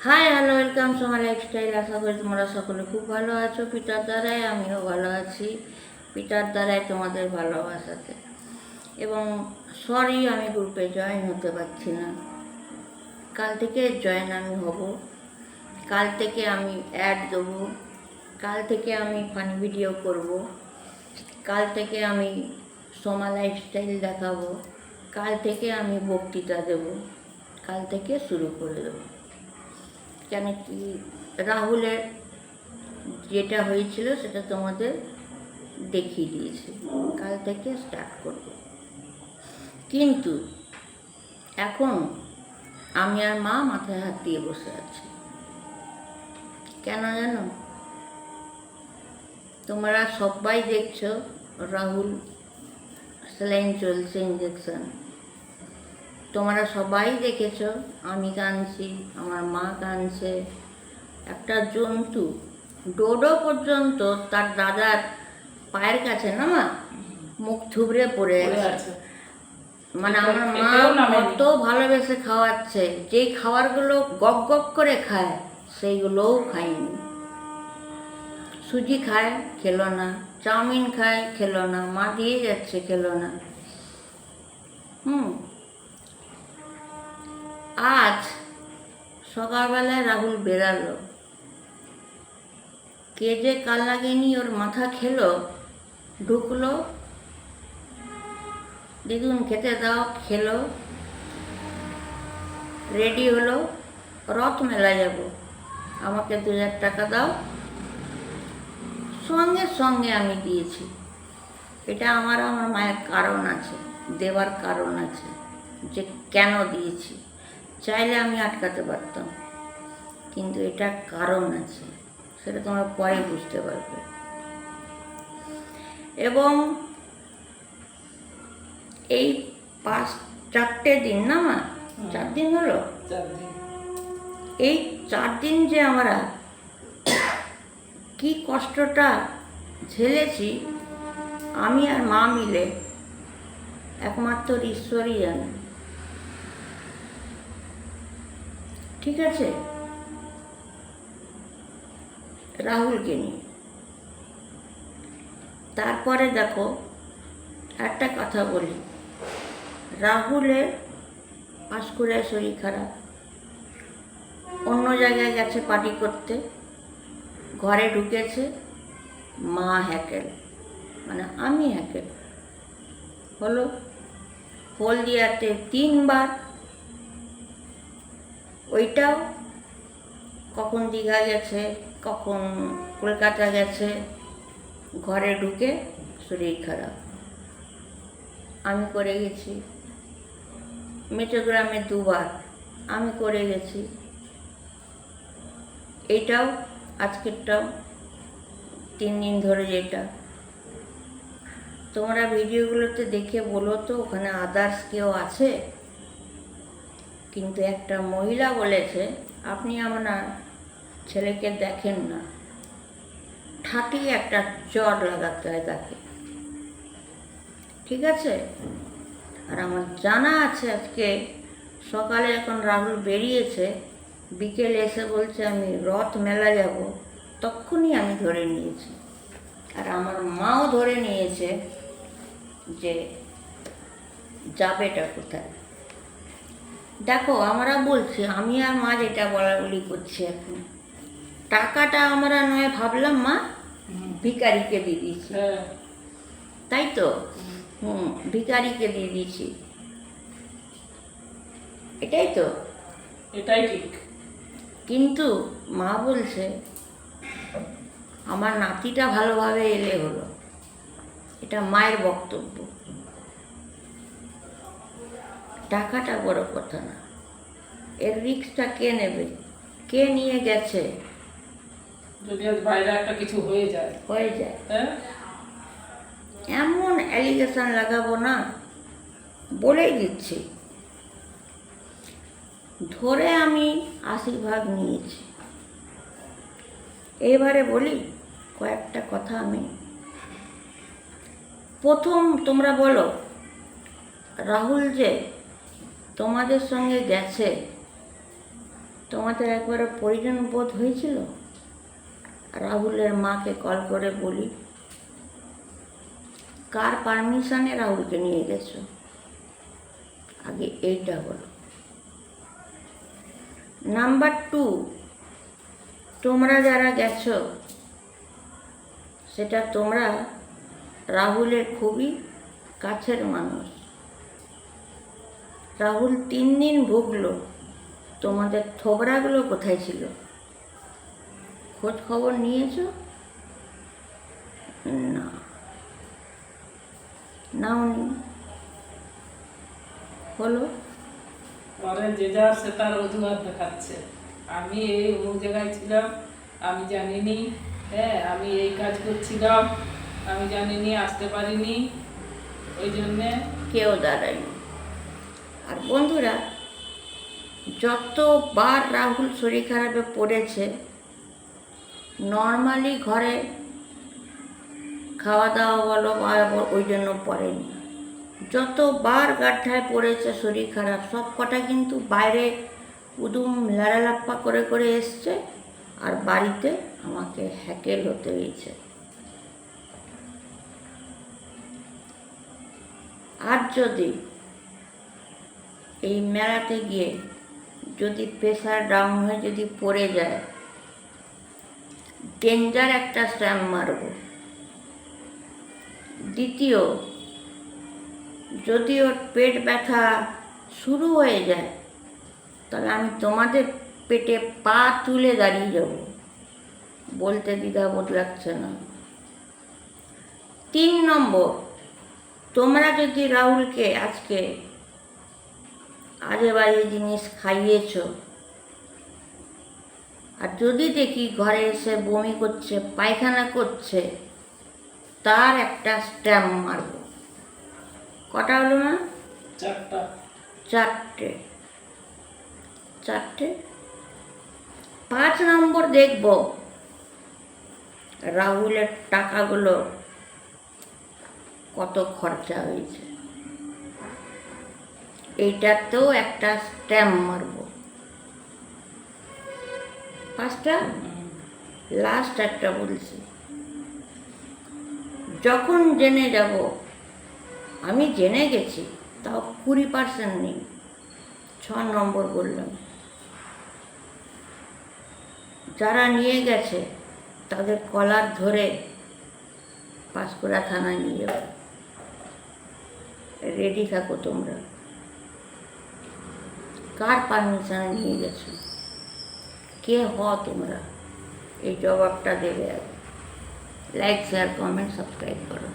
Hi hello welcome Soma lifestyle আশা করি তোমরা সকলে খুব ভালো আছো। পিতার দ্বারাই আমিও ভালো আছি। পিতার দ্বারাই তোমাদের ভালোবাসাতে। এবং সরি আমি গ্রুপে জয়েন হতে পারছি না। কাল থেকে জয়েন আমি হব। কাল থেকে আমি অ্যাড দেবো। কাল থেকে আমি ফানি ভিডিও করব। কাল থেকে আমি সোমা লাইফস্টাইল দেখাবো। কাল থেকে আমি বক্তৃতা দেব। কাল থেকে শুরু করে দেবো। কেন কি রাহুলের যেটা হয়েছিল সেটা তোমাদের দেখিয়ে দিয়েছি। কাল থেকে স্টার্ট করব। কিন্তু এখন আমি আর মা মাথায় হাত দিয়ে বসে আছি। কেন জানো? তোমরা সবাই দেখছ রাহুল স্যালাইন চলছে ইঞ্জেকশন তোমরা সবাই দেখেছ আমি কাঁদছি আমার মা কাঁদছে। একটা জন্তু ডোডো পর্যন্ত তার দাদার পায়ের কাছে না মা? মুখ থুবড়ে পড়ে আছে। মানে আমার মা কত ভালোবেসে খাওয়াচ্ছে যেই খাবারগুলো গপ গপ করে খায় সেইগুলোও খায়নি। সুজি খায় খেলো না। চাউমিন খায় খেলো না। মা দিয়ে যাচ্ছে খেলো না। হুম। আজ সকালবেলায় রাহুল বেরালো। কে যে কাল লাগেনি ওর মাথা খেলো, ঢুকলো দিদুন খেতে দাও, খেলো রেডি হলো, রথ মেলা যাব। আমাকে দু হাজার টাকা দাও। সঙ্গে সঙ্গে আমি দিয়েছি। এটা আমার আমার মায়ের কারণ আছে দেওয়ার কারণ আছে যে কেন দিয়েছি। চাইলে আমি আটকাতে পারতাম। কিন্তু এটা কারণ আছে সেটা তোমরা পরে বুঝতে পারবে। এবং এই পাঁচ চারটে দিন না মা? চার দিন হলো? চার দিন। এই চার দিন যে আমরা কি কষ্টটা ঝেলেছি আমি আর মা মিলে একমাত্র ঈশ্বরই জানে। ঠিক আছে? রাহুলকে নিয়ে। তারপরে দেখো, একটা কথা বলি। রাহুলের পাঁশকুড়ায় শরীর খারাপ। অন্য জায়গায় গেছে পার্টি করতে। ঘরে ঢুকেছে, মা হ্যাকেল। মানে আমি হ্যাকেল। হলো হলদিয়াতে তিনবার ওইটাও কখন দীঘা গেছে, কখন কলকাতা গেছে, ঘরে ঢুকে শরীর খারাপ। আমি করে গেছি। মেচোগ্রামে দুবার আমি করে গেছি। এটাও আজকেরটাও, তিন দিন ধরে যেটা। তোমরা ভিডিওগুলোতে দেখে বলো তো, ওখানে আদার্স কেউ আছে? কিন্তু একটা মহিলা বলেছে, আপনি আমার ছেলেকে দেখেন না। ঠাটি একটা চর লাগাতে হয় তাকে। ঠিক আছে? আর আমার জানা আছে আজকে, সকালে এখন রাহুল বেরিয়েছে, বিকেলে এসে বলছে, আমি রথ মেলা যাব। তখনই আমি ধরে নিয়েছি। আর আমার মাও ধরে নিয়েছে যে যাবেটা কোথায়? দেখো আমরা বলছি আমি আর মা যেটা বলা বলি করছি এখন। টাকাটা আমরা নয় ভাবলাম মা। ভিকারিকে দিয়ে দিয়েছি। হ্যাঁ। তাই তো? হুম ভিকারিকে দিয়ে দিয়েছি। এটাই তো? এটাই ঠিক। কিন্তু মা বলছে আমার নাতিটা ভালোভাবে এলে হলো। এটা মায়ের বক্তব্য। টাকাটা বড় কথা না। এর রিক্সটা কে নেবে? কে নিয়ে গেছে? যদি বাইরে একটা কিছু হয়ে যায়। হয়ে যায়। হ্যাঁ? এমন অ্যালিগেশন লাগাবো না বলেই দিচ্ছি। ধরে আমি আশি ভাগ নিয়েছি। এবারে বলি কয়েকটা কথা আমি। প্রথম তোমরা বলো রাহুল যে তোমাদের সঙ্গে গেছে। তোমাদের একবারও প্রয়োজন বোধ হয়েছিল? রাহুলের মাকে কল করে বলি, কার পারমিশনে রাহুলকে নিয়ে গেছো? আগে এইটা বলো। নাম্বার টু, তোমরা যারা গেছো, সেটা তোমরা রাহুলের খুবই কাছের মানুষ। রাহুল তিন দিন ভুগলো। তোমাদের থোবরাগুলো কোথায় ছিল? খোঁজ খবর নিয়েছো? না। নাওনি। হলো পরে যে যার সে তার অজুহাত দেখাচ্ছে। আমি এই অমুক জায়গায় ছিলাম আমি জানিনি। হ্যাঁ আমি এই কাজ করছিলাম আমি জানিনি আসতে পারিনি। ওই জন্যে কেউ দাঁড়ায়নি। আর বন্ধুরা, যতবার রাহুল শরীর খারাপে পড়েছে নর্মালি ঘরে খাওয়া দাওয়া বলো ওই জন্য পড়েনি। যতবার গাড্ডায় পড়েছে শরীর খারাপ, সব কটা কিন্তু বাইরে উদুম লাড়ালাপ্পা করে করে এসছে আর বাড়িতে আমাকে হ্যাকেল হতে হয়েছে। আর যদি এই মেলাতে গিয়ে যদি প্রেশার ডাউন হয়ে যদি পড়ে যায় ডেঞ্জার একটা স্ট্যাম্প মারব। দ্বিতীয় যদি ওর পেট ব্যথা শুরু হয়ে যায় তাহলে আমি তোমাদের পেটে পা তুলে দাঁড়িয়ে যাব, বলতে দ্বিধাবোধ লাগছে না। তিন নম্বর, তোমরা যদি রাহুলকে আজকে আজে বাজে জিনিস খাইয়েছ। আর যদি দেখি ঘরে এসে বমি করছে পায়খানা করছে তার একটা স্ট্যাম্প মারব। কটা হলো না চারটা। চারটে। চারটে? পাঁচ নম্বর দেখব। রাহুলের টাকাগুলো কত খরচা হয়েছে। এইটাতেও একটা স্ট্যাম্প মারব। পাঁচটা? লাস্ট একটা বলছি। যখন জেনে যাব, আমি জেনে গেছি, তাও কুড়ি পার্সেন্ট নেই। ছ নম্বর বললাম। যারা নিয়ে গেছে, তাদের কলার ধরে পাঁশকুড়া থানায় নিয়ে যাব রেডি থাকো তোমরা। কার পারমিশনে নিয়ে গেছো কে হ তোমরা এই জবাবটা দেবে আর লাইক শেয়ার কমেন্ট সাবস্ক্রাইব করো